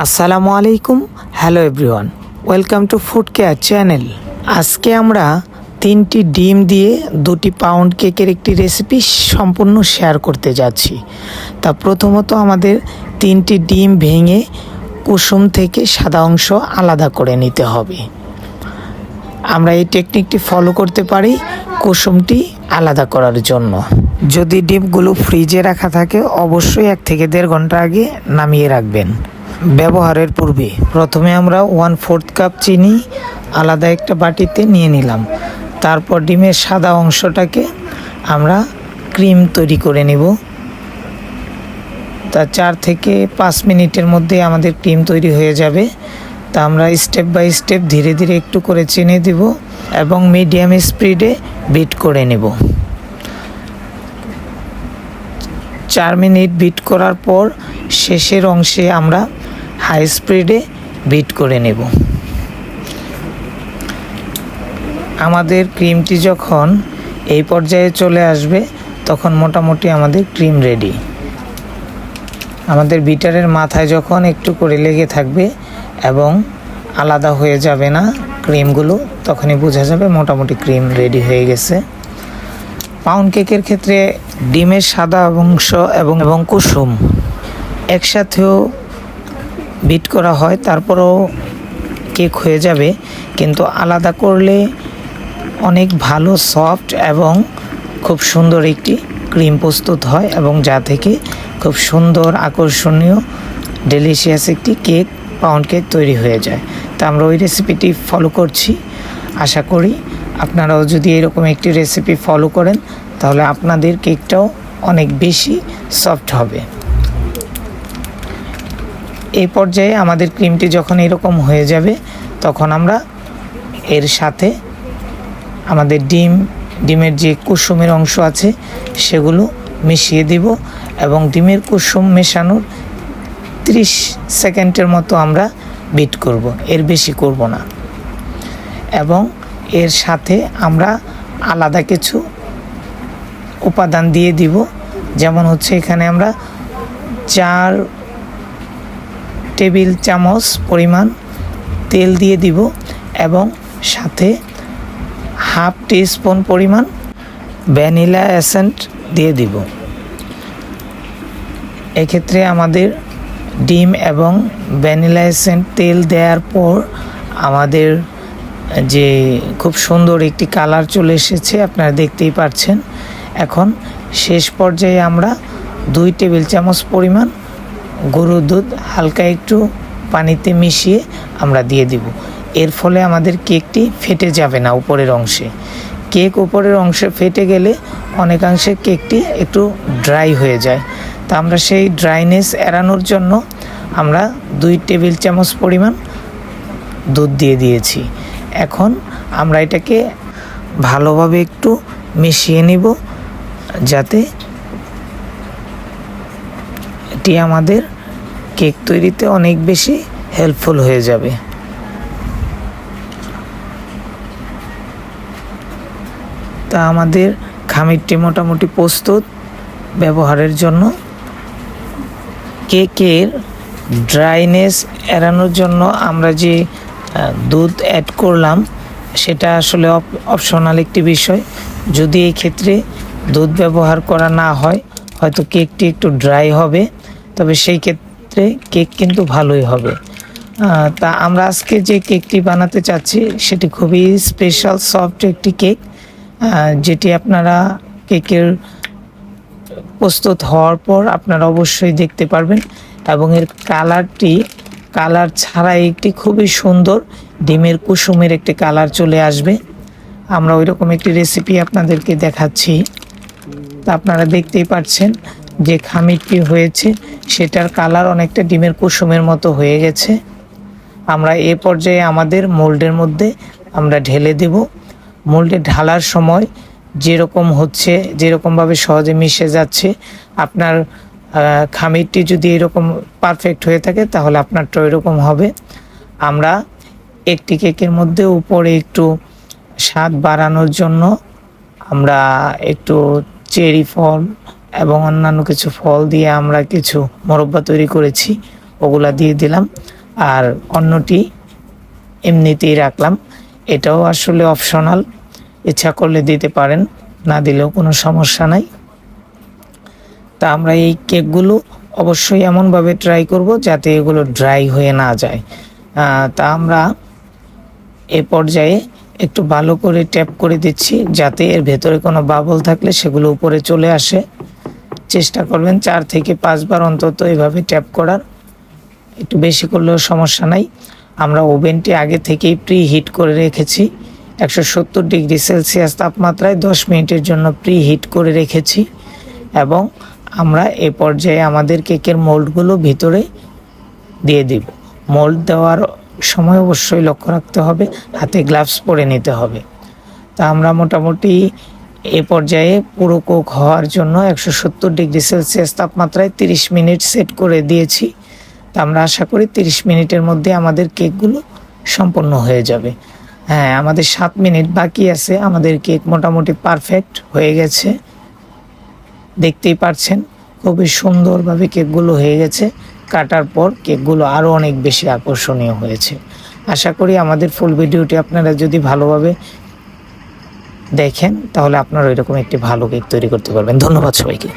আসসালামু আলাইকুম, hello everyone, welcome to food care channel. আজকে আমরা তিনটি ডিম দিয়ে দুটি পাউন্ড কেকের একটি রেসিপি সম্পূর্ণ শেয়ার করতে যাচ্ছি। তা প্রথমত আমাদের তিনটি ডিম ভেঙে কুসুম থেকে সাদা অংশ আলাদা করে নিতে হবে। আমরা এই টেকনিকটি ফলো করতে পারি কুসুমটি আলাদা করার জন্য। যদি ডিমগুলো ফ্রিজে রাখা থাকে, অবশ্যই এক থেকে দেড় ঘণ্টা আগে নামিয়ে রাখবেন। ব্যবহারের পূর্বে। প্রথমে আমরা ওয়ান ফোর্থ কাপ চিনি আলাদা একটা বাটিতে নিয়ে নিলাম। তারপর ডিমের সাদা অংশটাকে আমরা ক্রিম তৈরি করে নেব। তা চার থেকে পাঁচ মিনিটের মধ্যে আমাদের ক্রিম তৈরি হয়ে যাবে। তা আমরা স্টেপ বাই স্টেপ ধীরে ধীরে একটু করে চিনি দিব এবং মিডিয়াম স্পিডে বিট করে নেব। চার মিনিট বিট করার পর শেষের অংশে আমরা হাই স্পিডে বিট করে নেব। আমাদের ক্রিমটি যখন এই পর্যায়ে চলে আসবে, তখন মোটামুটি আমাদের ক্রিম রেডি আমাদের বিটারের মাথায় যখন একটু করে লেগে থাকবে এবং আলাদা হয়ে যাবে না ক্রিমগুলো তখনই বোঝা যাবে মোটামুটি ক্রিম রেডি হয়ে গেছে। পাউন্ড কেকের ক্ষেত্রে ডিমের সাদা অংশ এবং এবং কুসুম একসাথেও বিট করা হয়, তারপরেও কেক হয়ে যাবে। কিন্তু আলাদা করলে অনেক ভালো সফট এবং খুব সুন্দর একটি ক্রিম প্রস্তুত হয় এবং যা থেকে খুব সুন্দর, আকর্ষণীয় ডেলিশিয়াস একটি কেক পাউন্ড কেক তৈরি হয়ে যায়। তা আমরা ওই রেসিপিটি ফলো করছি। আশা করি আপনারাও যদি এরকম একটি রেসিপি ফলো করেন, তাহলে আপনাদের কেকটাও অনেক বেশি সফট হবে। এই পর্যায়ে আমাদের ক্রিমটি যখন এরকম হয়ে যাবে, তখন আমরা এর সাথে আমাদের ডিম, ডিমের যে কুসুমের অংশ আছে, সেগুলো মিশিয়ে দিব এবং ডিমের কুসুম মেশানোর ত্রিশ সেকেন্ডের মতো আমরা বিট করব, এর বেশি করব না। এবং এর সাথে আমরা আলাদা কিছু উপাদান দিয়ে দিব, যেমন হচ্ছে এখানে আমরা চার টেবিল, চামচ পরিমাণ তেল দিয়ে দিব এবং সাথে হাফ টিস্পুন পরিমাণ ভ্যানিলা অ্যাসেন্ট দিয়ে দিব। এক্ষেত্রে আমাদের ডিম এবং ভ্যানিলা এসেন্ট তেল দেওয়ার পর আমাদের যে খুব সুন্দর একটি কালার চলে এসেছে, আপনারা দেখতেই পাচ্ছেন এখন শেষ পর্যায়ে আমরা দুই টেবিল চামচ পরিমাণ গরুর দুধ হালকা একটু পানিতে মিশিয়ে আমরা দিয়ে দিব। এর ফলে আমাদের কেকটি ফেটে যাবে না উপরের অংশে। কেক উপরের অংশে ফেটে গেলে অনেকাংশে কেকটি একটু ড্রাই হয়ে যায়। তা আমরা সেই ড্রাইনেস এড়ানোর জন্য আমরা দুই টেবিল চামচ পরিমাণ দুধ দিয়ে দিয়েছি। এখন আমরা এটাকে ভালোভাবে একটু মিশিয়ে নিব, যাতে এটি আমাদের কেক তৈরিতে অনেক বেশি হেল্পফুল হয়ে যাবে। তা আমাদের খামিরটি মোটামুটি প্রস্তুত ব্যবহারের জন্য। কেকের ড্রাইনেস এড়ানোর জন্য আমরা যে দুধ অ্যাড করলাম, সেটা আসলে অপশনাল একটি বিষয়। যদি এই ক্ষেত্রে দুধ ব্যবহার করা না হয়, হয়তো কেকটি একটু ড্রাই হবে, তবে সেই ক্ষেত্রে কেক কিন্তু ভালোই হবে। তা আমরা আজকে যে কেকটি বানাতে চাচ্ছি, সেটি খুবই স্পেশাল সফট একটি কেক। যেটি আপনারা কেকের প্রস্তুত হওয়ার পর আপনারা অবশ্যই দেখতে পারবেন এবং এর কালারটি, কালার ছাড়াই একটি খুবই সুন্দর ডিমের কুসুমের একটি কালার চলে আসবে। আমরা ওই রকম একটি রেসিপি আপনাদেরকে দেখাচ্ছি। তা আপনারা দেখতেই পাচ্ছেন যে খামিরটি হয়েছে, সেটার কালার অনেকটা ডিমের কুসুমের মতো হয়ে গেছে। আমরা এ পর্যায়ে আমাদের মোল্ডের মধ্যে আমরা ঢেলে দেব। মোল্ডে ঢালার সময় যেরকম হচ্ছে, যেরকমভাবে সহজে মিশে যাচ্ছে, আপনার খামিরটি যদি এরকম পারফেক্ট হয়ে থাকে, তাহলে আপনারটা এরকম হবে। আমরা একটি কেকের মধ্যে উপরে একটু স্বাদ বাড়ানোর জন্য আমরা একটু চেরি ফল এবং অন্যান্য কিছু ফল দিয়ে আমরা কিছু মোরব্বা তৈরি করেছি, ওগুলা দিয়ে দিলাম। আর অন্যটি এমনিতেই রাখলাম। এটাও আসলে অপশনাল ইচ্ছা করলে দিতে পারেন, না দিলেও কোনো সমস্যা নাই। তা আমরা এই কেকগুলো অবশ্যই এমনভাবে ট্রাই করব যাতে এগুলো ড্রাই হয়ে না যায়। তা আমরা এ পর্যায়ে একটু ভালো করে ট্যাপ করে দিচ্ছি, যাতে এর ভেতরে কোনো বাবল থাকলে সেগুলো উপরে চলে আসে। চেষ্টা করবেন চার থেকে পাঁচবার অন্তত এভাবে ট্যাপ করার। একটু বেশি করলেও সমস্যা নাই। আমরা ওভেনটি আগে থেকেই প্রি হিট করে রেখেছি। একশো সত্তর ডিগ্রি সেলসিয়াস তাপমাত্রায় দশ মিনিটের জন্য প্রি হিট করে রেখেছি এবং আমরা এ পর্যায়ে আমাদের কেকের মোল্ডগুলো ভিতরে দিয়ে দিব। মোল্ড দেওয়ার সময় অবশ্যই লক্ষ্য রাখতে হবে, হাতে গ্লাভস পরে নিতে হবে। তা আমরা মোটামুটি এ পর্যায়ে পুরো কোক হওয়ার জন্য একশো সত্তর ডিগ্রি সেলসিয়াস তাপমাত্রায় তিরিশ মিনিট সেট করে দিয়েছি। তা আমরা আশা করি তিরিশ মিনিটের মধ্যে আমাদের কেকগুলো সম্পন্ন হয়ে যাবে। হ্যাঁ আমাদের সাত মিনিট বাকি আছে। আমাদের কেক মোটামুটি পারফেক্ট হয়ে গেছে। দেখতেই পারছেন, খুবই সুন্দরভাবে কেকগুলো হয়ে গেছে। কাটার পর কেকগুলো আরও অনেক বেশি আকর্ষণীয় হয়েছে। আশা করি আমাদের ফুল ভিডিওটি আপনারা যদি ভালোভাবে দেখেন তাহলে আপনারা ওইরকম একটি ভালো কেক তৈরি করতে পারবেন। ধন্যবাদ সবাইকে।